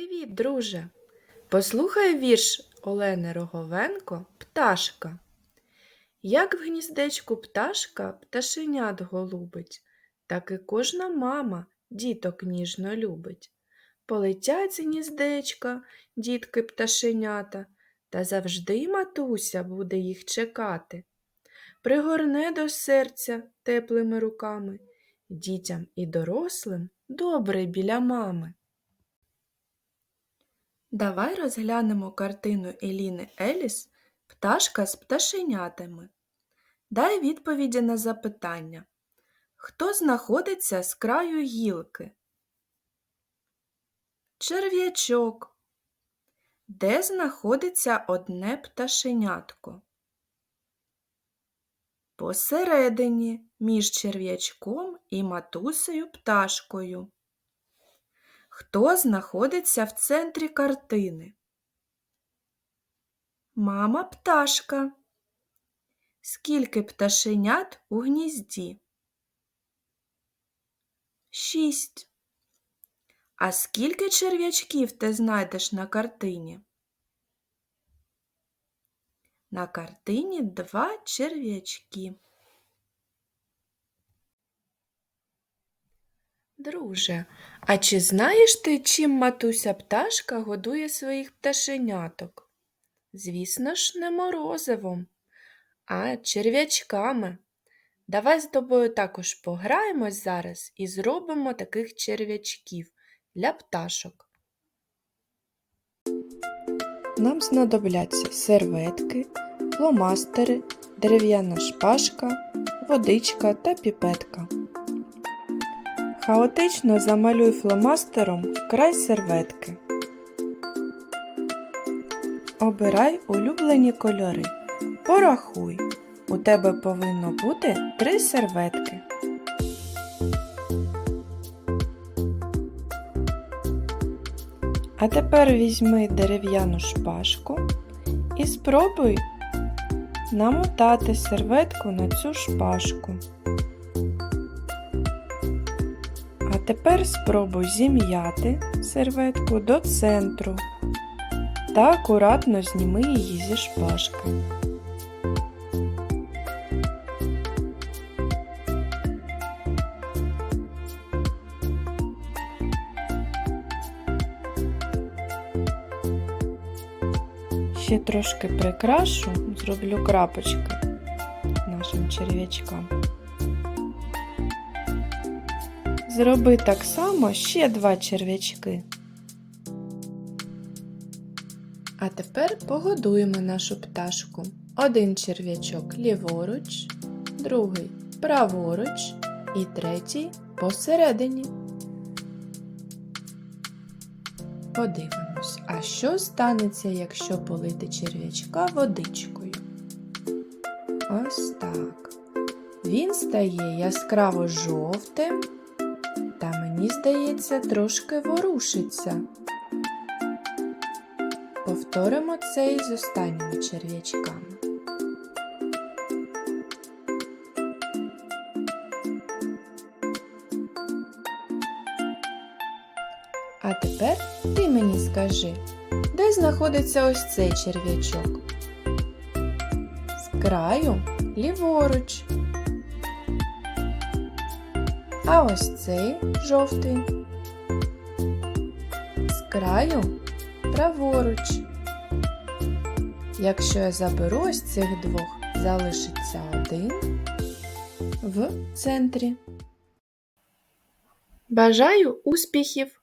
Привіт, друже! Послухай вірш Олени Роговенко Пташка. Як в гніздечку пташка пташенят голубить, так і кожна мама діток ніжно любить. Полетять з гніздечка, дітки пташенята, та завжди матуся буде їх чекати. Пригорне до серця теплими руками, дітям і дорослим добре біля мами. Давай розглянемо картину Еліни Еліс Пташка з пташенятами. Дай відповіді на запитання. Хто знаходиться з краю гілки? Черв'ячок. Де знаходиться одне пташенятко? Посередині між черв'ячком і матусею пташкою. Хто знаходиться в центрі картини? Мама пташка. Скільки пташенят у гнізді? Шість. А скільки черв'ячків ти знайдеш на картині? На картині два черв'ячки. Друже, а чи знаєш ти, чим матуся пташка годує своїх пташеняток? Звісно ж, не морозивом, а черв'ячками. Давай з тобою також пограємось зараз і зробимо таких черв'ячків для пташок. Нам знадобляться серветки, фломастери, дерев'яна шпажка, водичка та піпетка. Хаотично замалюй фломастером край серветки. Обирай улюблені кольори. Порахуй. У тебе повинно бути три серветки. А тепер візьми дерев'яну шпажку і спробуй намотати серветку на цю шпажку. Тепер спробуй зім'яти серветку до центру та акуратно зніми її зі шпажки. Ще трошки прикрашу, зроблю крапочки нашим черв'ячкам. Зроби так само ще два черв'ячки. А тепер погодуємо нашу пташку. Один черв'ячок ліворуч, другий праворуч і третій посередині. Подивимось, а що станеться, якщо полити черв'ячка водичкою? Ось так. Він стає яскраво жовтим мені здається, трошки ворушиться. Повторимо це і з останніми черв'ячками. А тепер ти мені скажи, де знаходиться ось цей черв'ячок? З краю ліворуч. А ось цей жовтий. З краю праворуч. Якщо я заберу ось цих двох, залишиться один в центрі. Бажаю успіхів!